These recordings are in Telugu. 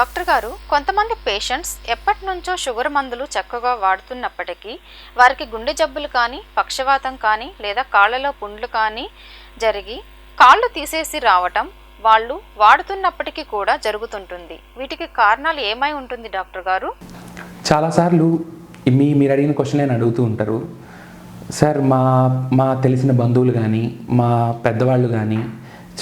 డాక్టర్ గారు కొంతమంది పేషెంట్స్ ఎప్పటి నుంచో షుగర్ మందులు చక్కగా వాడుతున్నప్పటికీ వారికి గుండె జబ్బులు కానీ పక్షవాతం కానీ లేదా కాళ్ళలో పుండ్లు కానీ జరిగి కాళ్ళు తీసేసి రావటం వాళ్ళు వాడుతున్నప్పటికీ కూడా జరుగుతుంటుంది. వీటికి కారణాలు ఏమై ఉంటుంది డాక్టర్ గారు? చాలాసార్లు మీ మీరు అడిగిన క్వశ్చన్ నేను అడుగుతూ ఉంటారు. సార్ మా మా తెలిసిన బంధువులు కానీ మా పెద్దవాళ్ళు కానీ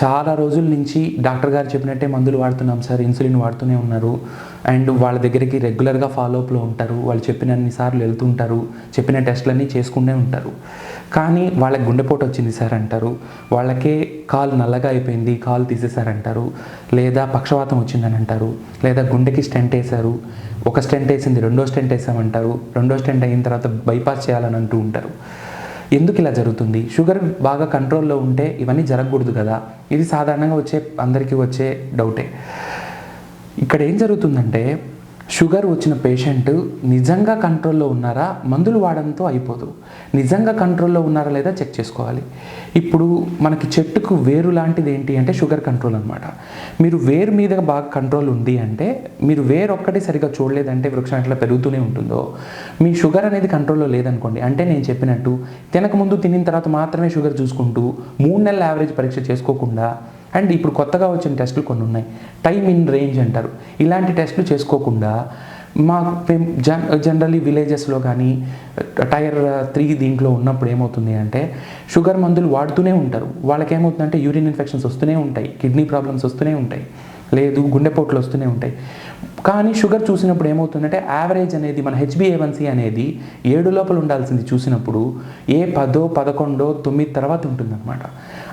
చాలా రోజుల నుంచి డాక్టర్ గారు చెప్పినట్టే మందులు వాడుతున్నాం సార్ ఇన్సులిన్ వాడుతూనే ఉన్నారు. అండ్ వాళ్ళ దగ్గరికి రెగ్యులర్గా ఫాలోఅప్లో ఉంటారు. వాళ్ళు చెప్పినన్ని సార్లు వెళ్తుంటారు. చెప్పిన టెస్ట్లన్నీ చేసుకునే ఉంటారు. కానీ వాళ్ళకి గుండెపోటు వచ్చింది సార్ అంటారు. వాళ్ళకే కాలు నల్లగా అయిపోయింది కాలు తీసేశారంటారు. లేదా పక్షవాతం వచ్చిందని అంటారు. లేదా గుండెకి స్టెంట్ వేశారు. ఒక స్టెంట్ వేసింది రెండో స్టెంట్ వేసామంటారు. రెండో స్టెంట్ అయిన తర్వాత బైపాస్ చేయాలని అంటూ ఉంటారు. ఎందుకు ఇలా జరుగుతుంది? షుగర్ బాగా కంట్రోల్లో ఉంటే ఇవన్నీ జరగకూడదు కదా? ఇది సాధారణంగా వచ్చే అందరికీ వచ్చే డౌటే. ఇక్కడ ఏం జరుగుతుందంటే షుగర్ వచ్చిన పేషెంట్ నిజంగా కంట్రోల్లో ఉన్నారా? మందులు వాడడంతో అయిపోదు. నిజంగా కంట్రోల్లో ఉన్నారా లేదా చెక్ చేసుకోవాలి. ఇప్పుడు మనకి చెట్టుకు వేరు లాంటిది ఏంటి అంటే షుగర్ కంట్రోల్ అనమాట మీరు వేరు మీద బాగా కంట్రోల్ ఉంది అంటే మీరు వేరు ఒక్కటి సరిగా చూడలేదంటే వృక్షం ఎట్లా పెరుగుతూనే ఉంటుందో మీ షుగర్ అనేది కంట్రోల్లో లేదనుకోండి. అంటే నేను చెప్పినట్టు తినక ముందు తినిన తర్వాత మాత్రమే షుగర్ చూసుకుంటూ మూడు నెలల యావరేజ్ పరీక్ష చేసుకోకుండా అండ్ ఇప్పుడు కొత్తగా వచ్చిన టెస్టులు కొన్ని ఉన్నాయి. టైమ్ ఇన్ రేంజ్ అంటారు. ఇలాంటి టెస్టులు చేసుకోకుండా మా జన్ జనరలీ విలేజెస్లో కానీ టైర్ త్రీ దీంట్లో ఉన్నప్పుడు ఏమవుతుంది అంటే షుగర్ మందులు వాడుతూనే ఉంటారు. వాళ్ళకి ఏమవుతుందంటే యూరిన్ ఇన్ఫెక్షన్స్ వస్తూనే ఉంటాయి. కిడ్నీ ప్రాబ్లమ్స్ వస్తూనే ఉంటాయి. లేదు గుండెపోట్లు వస్తూనే ఉంటాయి. కానీ షుగర్ చూసినప్పుడు ఏమవుతుందంటే యావరేజ్ అనేది మన హెచ్బిఏవన్సీ అనేది ఏడు లోపల ఉండాల్సింది చూసినప్పుడు ఏ పదో పదకొండో తొమ్మిది తర్వాత ఉంటుందన్నమాట.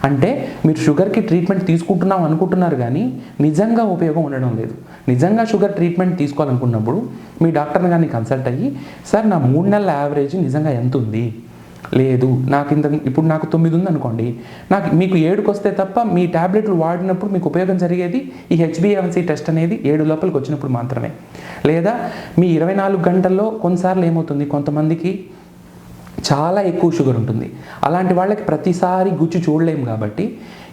అంటే మీరు షుగర్కి ట్రీట్మెంట్ తీసుకుంటున్నాం అనుకుంటున్నారు కానీ నిజంగా ఉపయోగం ఉండడం లేదు. నిజంగా షుగర్ ట్రీట్మెంట్ తీసుకోవాలనుకున్నప్పుడు మీ డాక్టర్ని కానీ కన్సల్ట్ అయ్యి సార్ నా మూడు నెలల యావరేజ్ నిజంగా ఎంత ఉంది లేదు. నాకు ఇంత ఇప్పుడు నాకు తొమ్మిది ఉంది అనుకోండి నాకు మీకు ఏడుకు వస్తే తప్ప మీ ట్యాబ్లెట్లు వాడినప్పుడు మీకు ఉపయోగం జరిగేది ఈ హెచ్బిఎన్సీ టెస్ట్ అనేది ఏడు లోపలికి వచ్చినప్పుడు మాత్రమే. లేదా మీ ఇరవై నాలుగు గంటల్లో కొన్నిసార్లు ఏమవుతుంది? కొంతమందికి చాలా ఎక్కువ షుగర్ ఉంటుంది. అలాంటి వాళ్ళకి ప్రతిసారి గుచ్చి చూడలేము కాబట్టి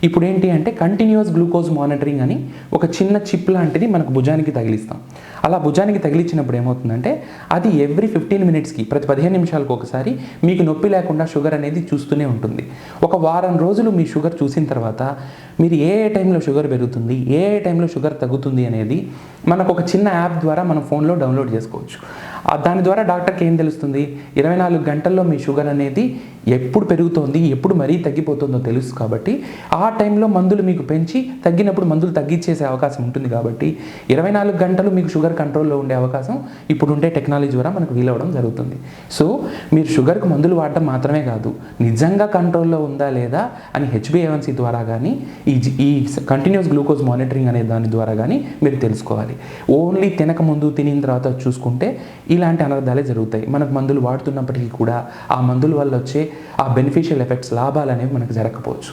ఇప్పుడు ఏంటి అంటే కంటిన్యూస్ గ్లూకోజ్ మానిటరింగ్ అని ఒక చిన్న చిప్ లాంటిది మనకు భుజానికి తగిలిస్తాం. అలా భుజానికి తగిలించినప్పుడు ఏమవుతుందంటే అది ఎవ్రీ ఫిఫ్టీన్ మినిట్స్కి ప్రతి పదిహేను నిమిషాలకు ఒకసారి మీకు నొప్పి లేకుండా షుగర్ అనేది చూస్తూనే ఉంటుంది. ఒక వారం రోజులు మీ షుగర్ చూసిన తర్వాత మీరు ఏ ఏ టైంలో షుగర్ పెరుగుతుంది ఏ ఏ టైంలో షుగర్ తగ్గుతుంది అనేది మనకు ఒక చిన్న యాప్ ద్వారా మన ఫోన్లో డౌన్లోడ్ చేసుకోవచ్చు. దాని ద్వారా డాక్టర్కి ఏం తెలుస్తుంది? ఇరవై నాలుగు గంటల్లో మీ షుగర్ అనేది ఎప్పుడు పెరుగుతోంది ఎప్పుడు మరీ తగ్గిపోతుందో తెలుసు కాబట్టి ఆ టైంలో మందులు మీకు పెంచి తగ్గినప్పుడు మందులు తగ్గించేసే అవకాశం ఉంటుంది కాబట్టి ఇరవై నాలుగు గంటలు మీకు షుగర్ కంట్రోల్లో ఉండే అవకాశం ఇప్పుడు ఉండే టెక్నాలజీ ద్వారా మనకు వీలవడం జరుగుతుంది. సో మీరు షుగర్కి మందులు వాడటం మాత్రమే కాదు నిజంగా కంట్రోల్లో ఉందా లేదా అని హెచ్బిఏవన్సీ ద్వారా కానీ ఈ ఈ కంటిన్యూస్ గ్లూకోజ్ మానిటరింగ్ అనే దాని ద్వారా కానీ మీరు తెలుసుకోవాలి. ఓన్లీ తినక ముందు తినిన తర్వాత చూసుకుంటే ఇలాంటి అనర్థాలే జరుగుతాయి. మనకు మందులు వాడుతున్నప్పటికీ కూడా ఆ మందుల వల్ల వచ్చే ఆ బెనిఫిషియల్ ఎఫెక్ట్స్ లాభాలు అనేవి మనకు జరగకపోవచ్చు.